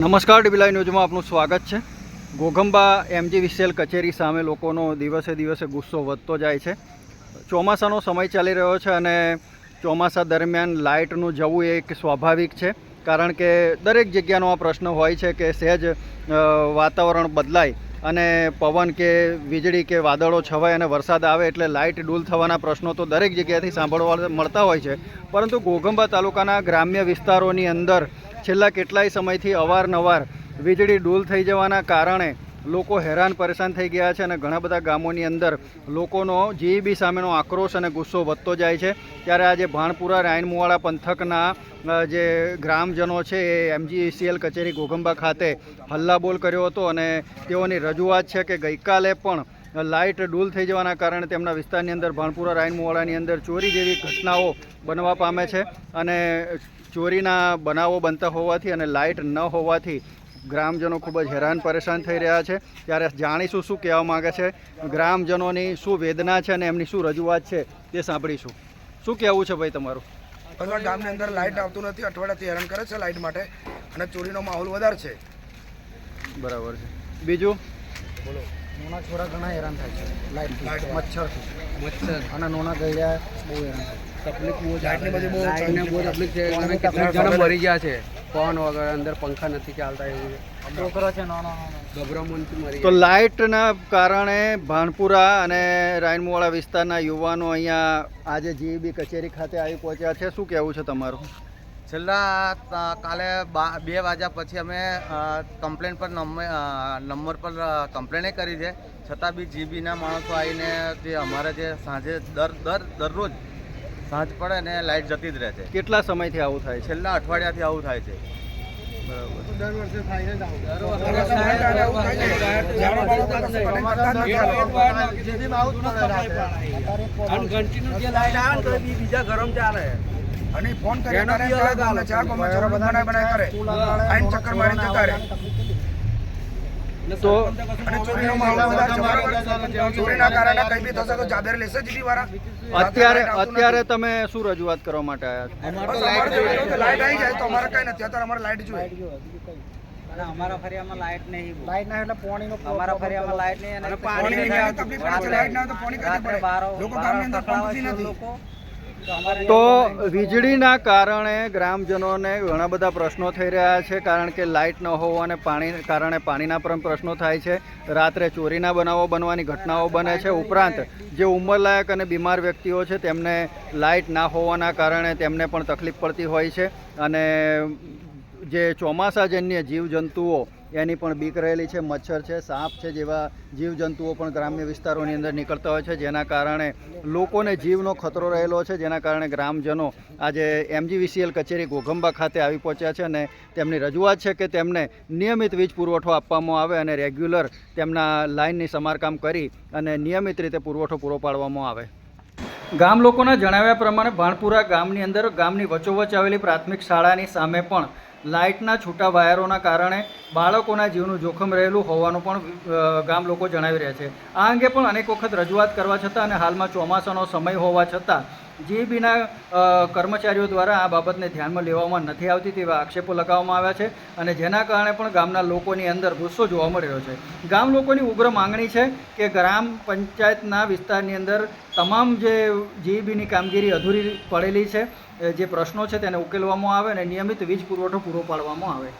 નમસ્કાર ડીબીલાઈ ન્યૂઝમાં આપનું સ્વાગત છે. ઘોઘંબા એમજી વિસેલ કચેરી સામે લોકોનો દિવસે દિવસે ગુસ્સો વધતો જાય છે. ચોમાસાનો સમય ચાલી રહ્યો છે અને ચોમાસા દરમિયાન લાઇટનું જવું એ એક સ્વાભાવિક છે. કારણ કે દરેક જગ્યાનો આ પ્રશ્ન હોય છે કે સહેજ વાતાવરણ બદલાય અને પવન કે વીજળી કે વાદળો છવાય અને વરસાદ આવે એટલે લાઇટ ડૂલ થવાના પ્રશ્નો તો દરેક જગ્યાએથી સાંભળવા મળતા હોય છે. પરંતુ ઘોઘંબા તાલુકાના ગ્રામ્ય વિસ્તારોની અંદર છેલ્લા કેટલાય સમયથી અવારનવાર વીજળી ડૂલ થઈ જવાના કારણે લોકો હેરાન પરેશાન થઈ ગયા છે અને ઘણા બધા ગામોની અંદર લોકોનો જીઈબી સામેનો આક્રોશ અને ગુસ્સો વધતો જાય છે. ત્યારે આજે ભાણપુરા રાયણમુવાડા પંથકના જે ગ્રામજનો છે એ એમજીસીએલ કચેરી ઘોઘંબા ખાતે હલ્લાબોલ કર્યો હતો અને તેઓની રજૂઆત છે કે ગઈકાલે પણ લાઇટ ડૂલ થઈ જવાના કારણે તેમના વિસ્તારની અંદર ભાણપુરા રાયનમુવાડાની અંદર ચોરી જેવી ઘટનાઓ બનવા પામે છે અને ચોરીના બનાવો બનતા હોવાથી અને લાઇટ ન હોવાથી ગ્રામજનો ખૂબ જ હેરાન પરેશાન થઈ રહ્યા છે. ત્યારે જાણીશું શું કહેવા માગે છે ગ્રામજનોની શું વેદના છે અને એમની શું રજૂઆત છે તે સાંભળીશું. શું કહેવું છે ભાઈ તમારું? અથવા ગામની અંદર લાઇટ આવતું નથી અઠવાડિયાથી હેરાન કરે છે લાઇટ માટે અને ચોરીનો માહોલ વધારે છે. બરાબર છે. બીજું? બોલો. નાના છોરા ઘણા હેરાન થાય છે. લાઈટ લાઇટ મચ્છરથી. મચ્છર. અને નાના ગયડા બહુ હેરાન થાય તકલીફ બહુ લાઇટની બધી બહુ લાઇટને બહુ તકલીફ છે. અને કેટલાક જણા મરી ગયા છે? પવન વગર અંદર પંખા નથી ચાલતા એવું છોકરો છે નાનો તો લાઇટના કારણે ભાણપુરા અને રાયનમુવાડા વિસ્તારના યુવાનો અહીંયા આજે જીઈબી કચેરી ખાતે આવી પહોંચ્યા છે. શું કહેવું છે તમારું? છેલ્લા કાલે બા- બે વાગ્યા પછી અમે કમ્પ્લેન પર નંબર નંબર પર કમ્પ્લેને કરી છે. છતાં બી જીબીના માણસો આવીને જે અમારે જે સાંજે દર દર દરરોજ સાંજ પડે ને લાઇટ જતી જ રહે છે. કેટલા સમયથી આવું થાય છેલ્લા અઠવાડિયાથી આવું થાય છે. બીજા ગરમ થાય અને ફોન કરે કયા ગામના ચાર ગામમાં ચાર બનાય બનાય કરે. આઈન ચક્કર મારી જતા રહે. તો અને ચોરીનો માહોલ વધારે ચોરીના કારણે કઈ બી થશે તો જાબેર લેશે જીડી વાળા અત્યારે અત્યારે તમે શું રજૂઆત કરવા માટે આવ્યા છો? લાઇટ આવી જાય તો અમારે કઈ નથી. અત્યારે અમારે લાઈટ જોઈએ. અમારા ફરિયામાં લાઈટ નહીં લાઈટ ના એટલે પાણીનો અમારા ફરિયામાં લાઈટ નહીં અને પાણી તકલીફ પડે લાઇટ ના તો પાણી કાઢે પડે. બારો લોકો ગામની અંદર છે નથી. લોકો તો વીજળીના કારણે ગ્રામજનોને ઘણા બધા પ્રશ્નો થઈ રહ્યા છે, કારણ કે લાઇટ ન હોવાને પાણી કારણે પાણીના પણ પ્રશ્નો થાય છે. રાત્રે ચોરીના બનાવો બનવાની ઘટનાઓ બને છે. ઉપરાંત જે ઉંમરલાયક અને બીમાર વ્યક્તિઓ છે, તેમને લાઇટ ના હોવાના કારણે તેમને પણ તકલીફ પડતી હોય છે. અને જે ચોમાસાજન્ય જીવજંતુઓ એની પણ બીક રહેલી છે, મચ્છર છે, સાપ છે જેવા જીવજંતુઓ પણ ગ્રામ્ય વિસ્તારોની અંદર નીકળતા હોય છે, જેના કારણે લોકોને જીવનો ખતરો રહેલો છે, જેના કારણે ગ્રામજનો આજે એમજીવીસીએલ કચેરી ઘોઘંબા ખાતે આવી પહોંચ્યા છે અને તેમની રજૂઆત છે કે તેમને નિયમિત વીજ પુરવઠો આપવામાં આવે અને રેગ્યુલર તેમના લાઇનની સમારકામ કરી અને નિયમિત રીતે પુરવઠો પૂરો પાડવામાં આવે. ગામ લોકોના જણાવ્યા પ્રમાણે ભાણપુરા ગામની અંદર ગામની વચોવચ આવેલી પ્રાથમિક શાળાની સામે પણ લાઇટના છૂટા વાયરોના કારણે બાળકોના જીવનું જોખમ રહેલું હોવાનું પણ ગામ લોકો જણાવી રહ્યા છે. આ અંગે પણ અનેક વખત રજૂઆત કરવા છતાં અને હાલમાં ચોમાસાનો સમય હોવા છતાં જીબીના કર્મચારીઓ દ્વારા આ બાબતને ધ્યાનમાં લેવામાં નથી આવતી તેવા આક્ષેપો લગાવવામાં આવ્યા છે અને જેના કારણે પણ ગામના લોકોની અંદર ગુસ્સો જોવા મળ્યો છે. ગામ લોકોની ઉગ્ર માંગણી છે કે ગ્રામ પંચાયતના વિસ્તારની અંદર તમામ જે જીઈબીની કામગીરી અધૂરી પડેલી છે જે પ્રશ્નો છે તેને ઉકેલવામાં આવે અને નિયમિત વીજ પુરવઠો પૂરો પાડવામાં આવે.